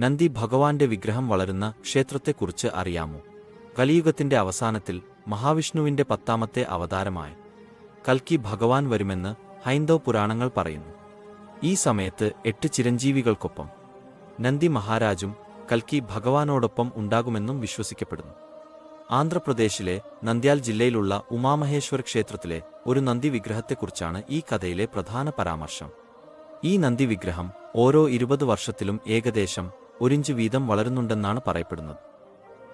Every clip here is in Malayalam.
നന്ദി ഭഗവാന്റെ വിഗ്രഹം വളരുന്ന ക്ഷേത്രത്തെക്കുറിച്ച് അറിയാമോ? കലിയുഗത്തിന്റെ അവസാനത്തിൽ മഹാവിഷ്ണുവിന്റെ പത്താമത്തെ അവതാരമായ കൽക്കി ഭഗവാൻ വരുമെന്ന് ഹൈന്ദവ പുരാണങ്ങൾ പറയുന്നു. ഈ സമയത്ത് എട്ട് ചിരഞ്ജീവികൾക്കൊപ്പം നന്ദി മഹാരാജും കൽക്കി ഭഗവാനോടൊപ്പം ഉണ്ടാകുമെന്നും വിശ്വസിക്കപ്പെടുന്നു. ആന്ധ്രാപ്രദേശിലെ നന്ദ്യാൽ ജില്ലയിലുള്ള ഉമാമഹേശ്വര ക്ഷേത്രത്തിലെ ഒരു നന്ദി വിഗ്രഹത്തെക്കുറിച്ചാണ് ഈ കഥയിലെ പ്രധാന പരാമർശം. ഈ നന്ദി വിഗ്രഹം ഓരോ ഇരുപത് വർഷത്തിലും ഏകദേശം ഒരിഞ്ച് വീതം വളരുന്നുണ്ടെന്നാണ് പറയപ്പെടുന്നത്.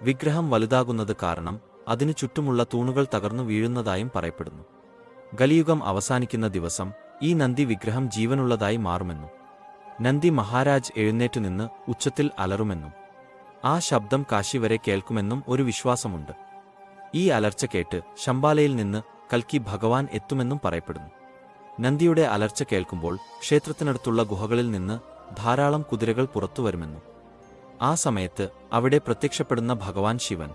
വിഗ്രഹം വലുതാകുന്നത് കാരണം അതിനു ചുറ്റുമുള്ള തൂണുകൾ തകർന്നു വീഴുന്നതായും പറയപ്പെടുന്നു. കലിയുഗം അവസാനിക്കുന്ന ദിവസം ഈ നന്ദി വിഗ്രഹം ജീവനുള്ളതായി മാറുമെന്നും നന്ദി മഹാരാജ് എഴുന്നേറ്റു നിന്ന് ഉച്ചത്തിൽ അലറുമെന്നും ആ ശബ്ദം കാശി വരെ കേൾക്കുമെന്നും ഒരു വിശ്വാസമുണ്ട്. ഈ അലർച്ച കേട്ട് ശമ്പാലയിൽ നിന്ന് കൽക്കി ഭഗവാൻ എത്തുമെന്നും പറയപ്പെടുന്നു. നന്ദിയുടെ അലർച്ച കേൾക്കുമ്പോൾ ക്ഷേത്രത്തിനടുത്തുള്ള ഗുഹകളിൽ നിന്ന് ധാരാളം കുതിരകൾ പുറത്തുവരുമെന്നും ആ സമയത്ത് അവിടെ പ്രത്യക്ഷപ്പെടുന്ന ഭഗവാൻ ശിവൻ.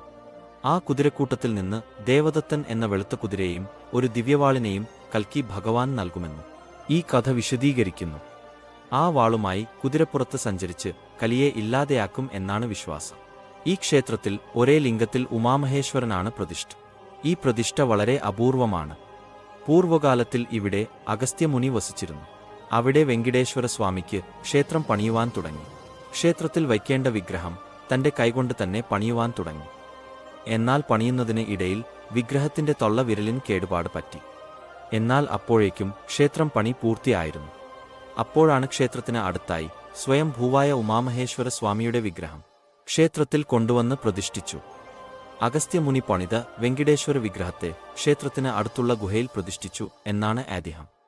ആ കുതിരക്കൂട്ടത്തിൽ നിന്ന് ദേവദത്തൻ എന്ന വെളുത്ത കുതിരയെയും ഒരു ദിവ്യവാളിനെയും കൽക്കി ഭഗവാൻ നൽകുമെന്നും. ഈ കഥ വിശദീകരിക്കുന്നു. ആ വാളുമായി കുതിരപ്പുറത്ത് സഞ്ചരിച്ച് കലിയെ ഇല്ലാതെയാക്കും എന്നാണ് വിശ്വാസം. ഈ ക്ഷേത്രത്തിൽ ഒരേ ലിംഗത്തിൽ ഉമാമഹേശ്വരനാണ് പ്രതിഷ്ഠ. ഈ പ്രതിഷ്ഠ വളരെ അപൂർവമാണ്. പൂർവകാലത്തിൽ ഇവിടെ അഗസ്ത്യമുനി വസിച്ചിരുന്നു. അവിടെ വെങ്കിടേശ്വര സ്വാമിക്ക് ക്ഷേത്രം പണിയുവാൻ തുടങ്ങി. ക്ഷേത്രത്തിൽ വയ്ക്കേണ്ട വിഗ്രഹം തന്റെ കൈകൊണ്ട് തന്നെ പണിയുവാൻ തുടങ്ങി. എന്നാൽ പണിയുന്നതിന് ഇടയിൽ വിഗ്രഹത്തിന്റെ തൊള്ള വിരലിന് കേടുപാട് പറ്റി. എന്നാൽ അപ്പോഴേക്കും ക്ഷേത്രം പണി പൂർത്തിയായിരുന്നു. അപ്പോഴാണ് ക്ഷേത്രത്തിന് അടുത്തായി സ്വയം ഭൂവായ ഉമാമഹേശ്വര സ്വാമിയുടെ വിഗ്രഹം ക്ഷേത്രത്തിൽ കൊണ്ടുവന്ന് പ്രതിഷ്ഠിച്ചു. അഗസ്ത്യമുനി പണിത വെങ്കിടേശ്വര വിഗ്രഹത്തെ ക്ഷേത്രത്തിന് അടുത്തുള്ള ഗുഹയിൽ പ്രതിഷ്ഠിച്ചു എന്നാണ് ഐതിഹ്യം